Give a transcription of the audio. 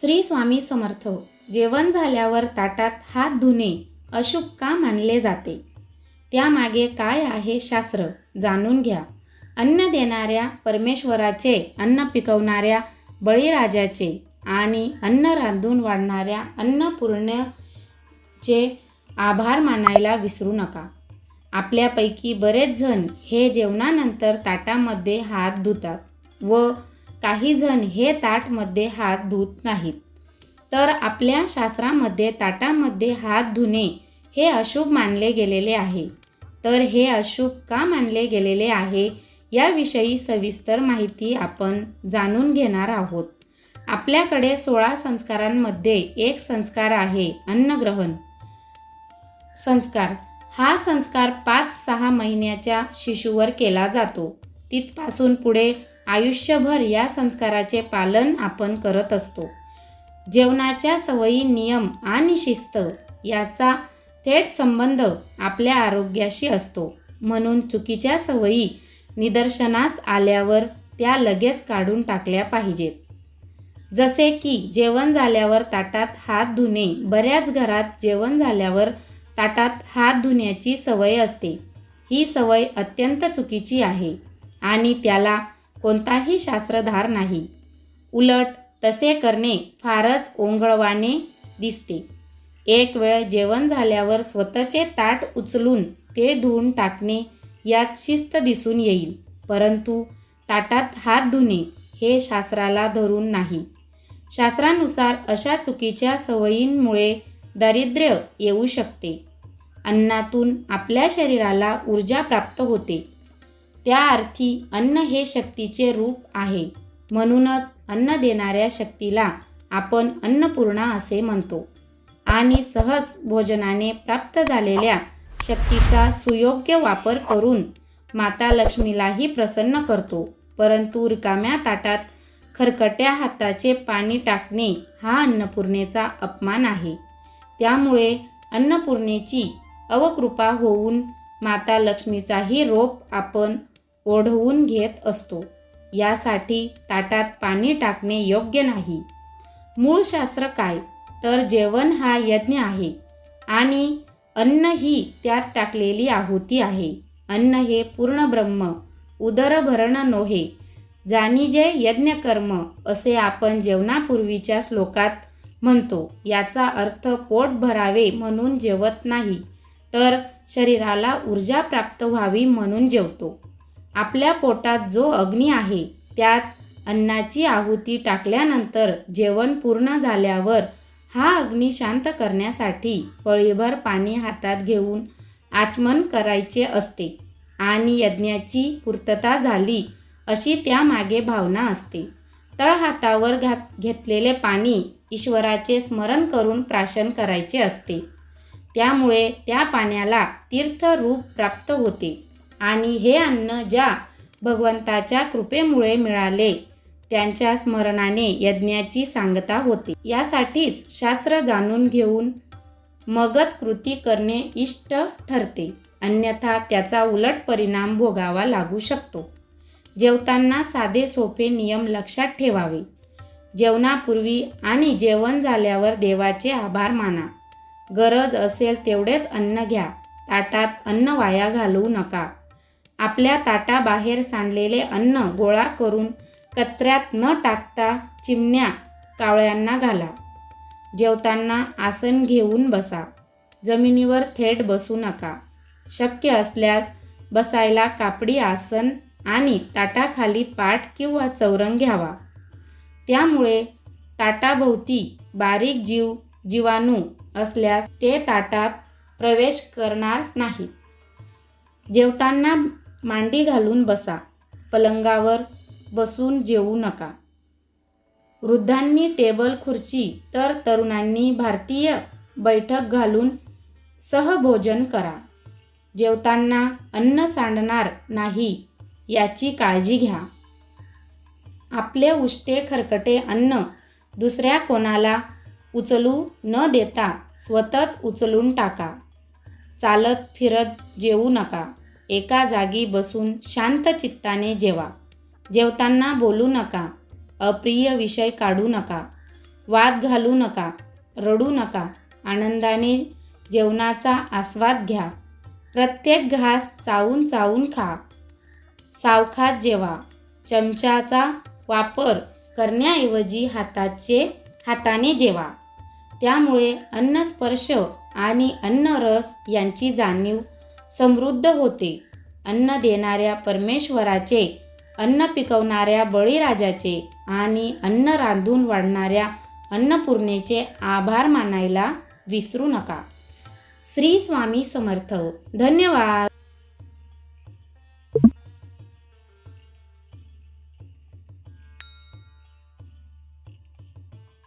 श्री स्वामी समर्थ. जेवण झाल्यावर ताटात हात धुणे अशुभ का मानले जाते? त्यामागे काय आहे शास्त्र? जाणून घ्या. अन्न देणाऱ्या परमेश्वराचे अन्न पिकवणाऱ्या बळीराजाचे आणि अन्न रांधून वाढणाऱ्या अन्नपूर्णचे आभार मानायला विसरू नका. आपल्यापैकी बरेच जण हे जेवणानंतर ताटामध्ये हात धुतात व काही जण हे ताटमध्ये हात धुत नाहीत. तर आपल्या शास्त्रामध्ये ताटामध्ये हात धुणे हे अशुभ मानले गेलेले आहे. तर हे अशुभ का मानले गेलेले आहे याविषयी सविस्तर माहिती आपण जाणून घेणार आहोत. आपल्याकडे सोळा संस्कारांमध्ये एक संस्कार आहे अन्नग्रहण. संस्कार. हा संस्कार पाच सहा महिन्याच्या शिशुवर केला जातो. तिथपासून पुढे आयुष्यभर या संस्काराचे पालन आपण करत असतो. जेवणाच्या सवयी नियम आणि शिस्त याचा थेट संबंध आपल्या आरोग्याशी असतो. म्हणून चुकीच्या सवयी निदर्शनास आल्यावर त्या लगेच काढून टाकल्या पाहिजेत. जसे की जेवण झाल्यावर ताटात हात धुणे बऱ्याच घरात जेवण झाल्यावर ताटात हात धुण्याची सवय असते. ही सवय अत्यंत चुकीची आहे आणि त्याला कोणताही शास्त्रधार नाही. उलट तसे करणे फारच ओंगळवाने दिसते. एक वेळ जेवण झाल्यावर स्वतःचे ताट उचलून ते धुवून टाकणे यात शिस्त दिसून येईल. परंतु ताटात हात धुणे हे शास्त्राला धरून नाही. शास्त्रानुसार अशा चुकीच्या सवयींमुळे दारिद्र्य येऊ शकते. अन्नातून आपल्या शरीराला ऊर्जा प्राप्त होते. त्या अर्थी अन्न हे शक्तीचे रूप आहे. म्हणूनच अन्न देणाऱ्या शक्तीला आपण अन्नपूर्णा असे म्हणतो. आणि सहज भोजनाने प्राप्त झालेल्या शक्तीचा सुयोग्य वापर करून माता लक्ष्मीलाही प्रसन्न करतो. परंतु रिकाम्या ताटात खरकट्या हाताचे पाणी टाकणे हा अन्नपूर्णेचा अपमान आहे. त्यामुळे अन्नपूर्णेची अवकृपा होऊन माता लक्ष्मीचाही रोप आपण ओढवून घेत असतो. यासाठी ताटात पाणी टाकणे योग्य नाही. मूळ शास्त्र काय? तर जेवण हा यज्ञ आहे. आणि अन्न ही त्यात टाकलेली आहुती आहे. अन्न हे पूर्ण ब्रह्म उदरभरण नोहे. जाणीजे यज्ञकर्म असे आपण जेवणापूर्वीच्या श्लोकात म्हणतो याचा अर्थ पोट भरावे म्हणून जेवत नाही तर शरीराला ऊर्जा प्राप्त व्हावी म्हणून जेवतो. आपल्या पोटात जो अग्नी आहे त्यात अन्नाची आहुती टाकल्यानंतर जेवण पूर्ण झाल्यावर हा अग्नी शांत करण्यासाठी पळीभर पाणी हातात घेऊन आचमन करायचे असते आणि यज्ञाची पूर्तता झाली अशी त्यामागे भावना असते. तळहातावर घात घेतलेले पाणी ईश्वराचे स्मरण करून प्राशन करायचे असते. त्यामुळे त्या पाण्याला तीर्थरूप प्राप्त होते. आणि हे अन्न ज्या भगवंताच्या कृपेमुळे मिळाले त्यांच्या स्मरणाने यज्ञाची सांगता होते. यासाठीच शास्त्र जाणून घेऊन मगच कृती करणे इष्ट ठरते. अन्यथा त्याचा उलट परिणाम भोगावा लागू शकतो. जेवताना साधे सोपे नियम लक्षात ठेवावे. जेवणापूर्वी आणि जेवण झाल्यावर देवाचे आभार माना. गरज असेल तेवढेच अन्न घ्या. ताटात अन्न वाया घालवू नका. आपल्या ताटाबाहेर सांडलेले अन्न गोळा करून कचऱ्यात न टाकता चिमण्या कावळ्यांना घाला. जेवताना आसन घेऊन बसा. जमिनीवर थेट बसू नका. शक्य असल्यास बसायला कापडी आसन आणि ताटाखाली पाठ किंवा चौरंग घ्यावा. त्यामुळे ताटाभोवती बारीक जीव जीवाणू असल्यास ते ताटात प्रवेश करणार नाहीत. जेवताना मांडी घालून बसा. पलंगावर बसून जेवू नका. वृद्धांनी टेबल खुर्ची तर तरुणांनी भारतीय बैठक घालून सहभोजन करा. जेवताना अन्न सांडणार नाही याची काळजी घ्या. आपले उष्टे खरकटे अन्न दुसऱ्या कोणाला उचलू न देता स्वतःच उचलून टाका. चालत फिरत जेवू नका. एका जागी बसून शांत चित्ताने जेवा. जेवताना बोलू नका अप्रिय विषय काढू नका वाद घालू नका रडू नका आनंदाने जेवणाचा आस्वाद घ्या. प्रत्येक घास चावून चावून खा. सावखात जेवा. चमच्याचा वापर करण्याऐवजी हाताचे हाताने जेवा. त्यामुळे अन्नस्पर्श आणि अन्नरस यांची जाणीव समृद्ध होते. अन्न देणाऱ्या परमेश्वराचे अन्न पिकवणाऱ्या बळीराजाचे आणि अन्न रांधून वाढणाऱ्या अन्नपूर्णेचे आभार मानायला विसरू नका. श्री स्वामी समर्थ. धन्यवाद.